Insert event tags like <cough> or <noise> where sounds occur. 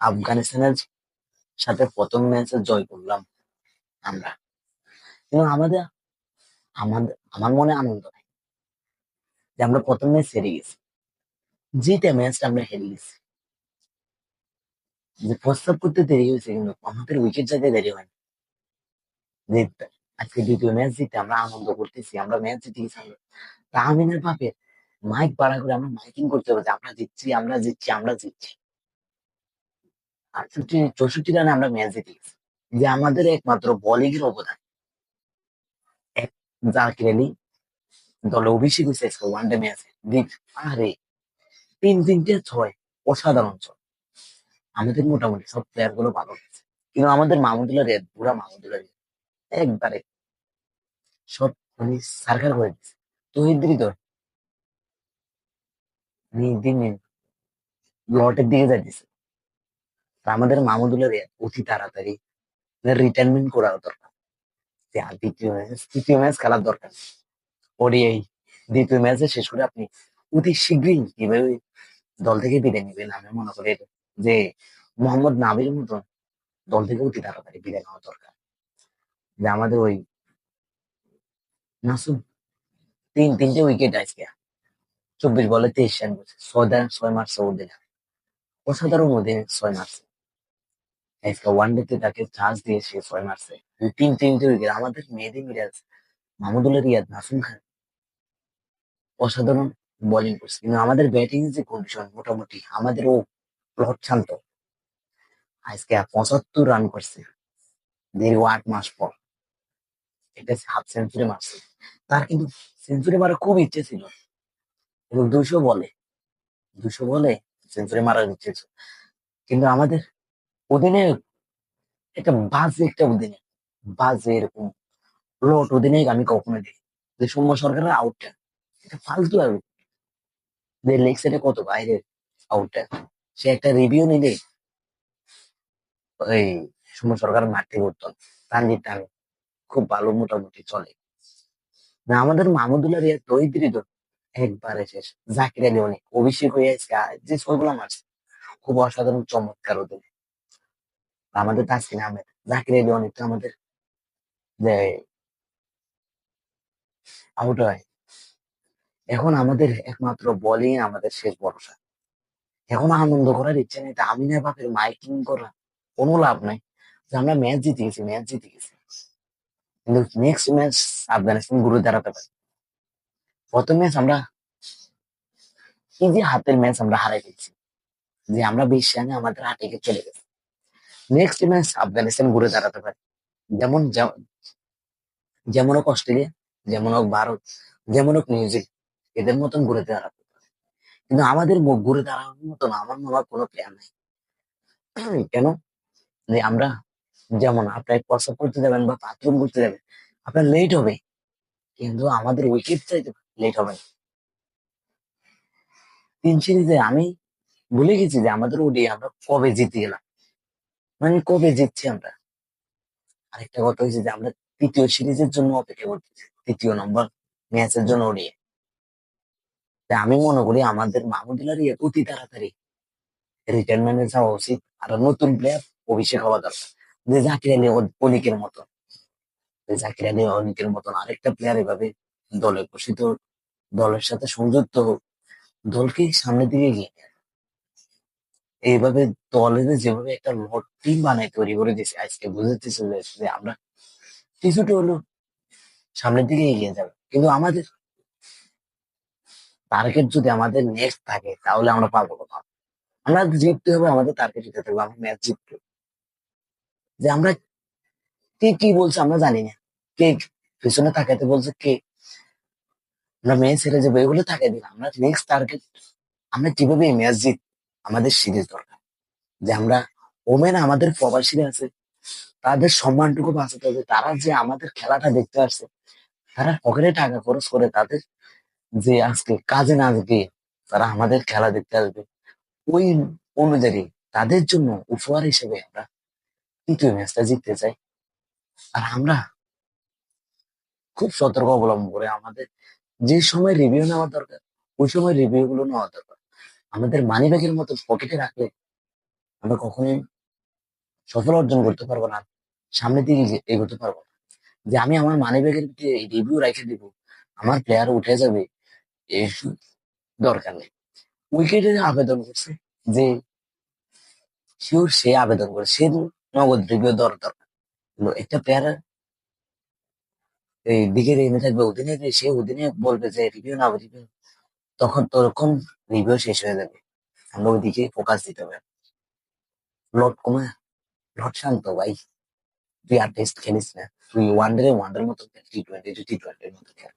আফগানিস্তানের সাথে প্রথম ম্যাচে জয় করলাম আমরা। কিন্তু আমাদের আমাদের, আমার মনে আনন্দ নাই যে আমরা প্রথম ম্যাচ হেরে গেছি। জিতে ম্যাচটা আমরা হেরে গেছি। যে প্রস্তাব করতে দেরি হয়েছে কিন্তু আমাদের উইকেট যাতে দেরি হয়নি। আজকে দ্বিতীয় ম্যাচ জিতে আমরা আনন্দ করতেছি, আমরা ম্যাচ জিতে গেছি, আমরা তাহমিনের বাপের মাইক বাড়া করে আমরা মাইকিং করতে হবে আমরা জিতছি আমরা জিতছি আমরা জিতছি। আটষট্টি চৌষট্টি রানে আমরা ম্যাচ জিতে গেছি যে আমাদের একমাত্র বোলিং এর অবদান। এক জাকির আলী দলে অভিষেক হয়েছে আজকে ওয়ান ডে ম্যাচে আরে, তিন তিনটে ছয়, অসাধারণ ছয়। আমাদের মোটামুটি সব প্লেয়ারগুলো ভালো হয়েছে কিন্তু আমাদের মাহমুদুল্লাহ রেড পুরা মাহমুদুল্লাহ রেড একবারে সব মানে সার্কার করে দিচ্ছে তহিদ তো দিন লটের দিকে তা আমাদের মামুদুলের অতি তাড়াতাড়ি রিটায়ারমেন্ট করা দরকার। দ্বিতীয় ম্যাচ, তৃতীয় ম্যাচ খেলার দরকার। ওডিআই দ্বিতীয় ম্যাচে শেষ করে আপনি অতি শীঘ্রই কীভাবে দল থেকে বিদায় নিবেন। আমি মনে করি যে মোহাম্মদ নাবির মতন দল থেকে অতি তাড়াতাড়ি বিদায় নেওয়া দরকার। যে আমাদের ওই নাসুম তিন, তিনটে উইকেট আজকে। চব্বিশ বলে তেইশ রান করছে। ছয় ছয় মারছে ওদের। অসাধারণ ওদের ছয় মারছে। আজকে ওয়ান ডে তে তাকে চান্স দিয়ে সে ছয় মারছে তিন তিনটে উইকেট আমাদের মেহেদি মিরাজ, মাহমুদুল্লাহ রিয়াদ, নাসুম খান, অসাধারণ বোলিং করছে। কিন্তু আমাদের ব্যাটিং যে কন্ডিশন মোটামুটি, আমাদের ও প্লট শান্ত। আজকে পঁচাত্তর রান করছে দীর্ঘ আট মাস পর। এটা হাফ সেঞ্চুরি মারছে। তার কিন্তু সেঞ্চুরি মারার খুব ইচ্ছে ছিল। এবং দুশো বলে দুশো বলে সেঞ্চুরি মারার ইচ্ছে ছিল। কিন্তু আমাদের অধীনে একটা বাজে একটা অধীনে বাজে এরকম লট অধীনে আমি কখনো দেখি যে সৌম্য সরকারের আউটটা এটা ফালতু আউট যে লেগ সাইডে কত বাইরের আউটটা সে একটা রিভিউ নিলে ওই সৌম্য সরকার মাঠে করতো তানজিৎ টানে খুব ভালো মোটামুটি চলে। না, আমাদের মাহমুদুল্লাহ রিয়া দরিদ্রিত একবারে শেষ। জাকির আলী অনেক অভিষেক হয়ে যে ছয়গুলো মারছে, খুব অসাধারণ, চমৎকার ওদের আমাদের তাসকিন আহমেদ জাকির আলী অনেক তো আমাদের। যে আউট হয়। এখন আমাদের একমাত্র বোলিং আমাদের শেষ ভরসা। এখন আনন্দ করার ইচ্ছে নেই। আমি না বাপের মাইকিং করা। কোনো লাভ নাই। যে আমরা ম্যাচ জিতে গেছি ম্যাচ জিতে গেছি। কিন্তু নেক্সট ম্যাচ আফগানিস্তান ঘুরে দাঁড়াতে পারে। প্রথম ম্যাচ আমরা কি যে হাতের ম্যাচ আমরা হারাই ফেলছি। যে আমরা বিশ রানে আমাদের হাতে চলে গেছে। নেক্সট ম্যাচ আফগানিস্তান ঘুরে দাঁড়াতে পারে। যেমন যেমন- হোক অস্ট্রেলিয়া, যেমন হোক ভারত, যেমন হোক নিউজিল্যান্ড এদের মতন ঘুরে দাঁড়াতে পারে। কিন্তু আমাদের ঘুরে দাঁড়ানোর মতন আমার মনে হয় কোনো প্ল্যান নাই। <clears throat> কেন? যে আমরা যেমন আপনার প্রস্রাব করতে যাবেন বা বাথরুম করতে যাবেন, আপনার লেট হবে। কিন্তু আমাদের উইকেট চাইতে লেট হবে তিন সিরিজে আমি ভুলে গেছি যে আমাদের ওডি আমরা কবে জিতে গেলাম মানে কবে জিতছি আমরা। আরেকটা কথা হয়েছে যে আমরা তৃতীয় সিরিজের জন্য অপেক্ষা করতেছি, তৃতীয় নম্বর ম্যাচের জন্য ওডিয়ে আমি মনে করি আমাদের মাহমুদুল্লাহ রিয়া অতি তাড়াতাড়ি রিটায়ারমেন্টে যাওয়া উচিত, আর নতুন প্লেয়ার অভিষেক হওয়া দরকার। যে জাকির আলী অনিকের মতন জাকির আলী অনিকের মতন আরেকটা প্লেয়ার এভাবে দলে ঘোষিত দলের সাথে সংযুক্ত হোক, দলকে সামনের দিকে যাক। এইভাবে দলের যেভাবে একটা লট টিম বানায় তৈরি করে দিয়েছে, আজকে বুঝতেছে যে আমরা কিছুটা হলো সামনের দিকে এগিয়ে যাবে। কিন্তু আমাদের টার্গেট যদি আমাদের নেক্সট থাকে, তাহলে আমরা পারব কোথাও? আমরা জিততে হবে, আমাদের টার্গেট জিতে থাকবে আমরা ম্যাচ জিততে হবে। যে আমরা কে কি বলছে আমরা জানি না। কে পিছনে তাকাইতে বলছে কে? আমরা ম্যাচ হেরে যাব, এগুলো তাকাই দিলাম আমরা নেক্সট টার্গেট আমরা কীভাবে এই ম্যাচ জিত আমাদের সিরিজ দরকার। যে আমরা ওমেন আমাদের প্রবাসীরা আছে, তাদের সম্মানটুকু বাঁচাতে হবে, তারা যে আমাদের খেলাটা দেখতে আসছে, তারা পকেটে টাকা খরচ করে তাদের যে আজকে কাজে না গিয়ে তারা আমাদের খেলা দেখতে আসবে, ওই অনুযায়ী তাদের জন্য উপহার হিসেবে আমরা তৃতীয় ম্যাচটা জিততে চাই। আর আমরা খুব সতর্ক অবলম্বন করে আমাদের যে সময় রিভিউ নেওয়া দরকার, ওই সময় রিভিউ গুলো নেওয়া দরকার। আমাদের মানি ব্যাগের মতো পকেটে রাখলে আমরা কখনোই সফল অর্জন করতে পারব না, সামনের দিকে এগোতে পারব না। যে আমি আমার মানি ব্যাগের রিভিউ রেখে দিব, আমার প্লেয়ার উঠে যাবে এই দরকার নেই। উইকেটে আবেদন করছে যে শিওর সে আবেদন করে, সে নগদ রিভিউ দেওয়ার দরকার। একটা প্লেয়ার এই দিকে এনে থাকবে, অধিনায়ক, সে অধিনায়ক বলবে যে রিভিউ না রিভিউ তখন ওরকম রিভিউ শেষ হয়ে যাবে। আমরা ওইদিকে ফোকাস দিতে হবে। লট কমে লট শান্ত ভাই। তুই আর টেস্ট খেলিস না। তুই ওয়ান ডে ওয়ান ডের মতো টি টোয়েন্টি টি টোয়েন্টির মতো খেল।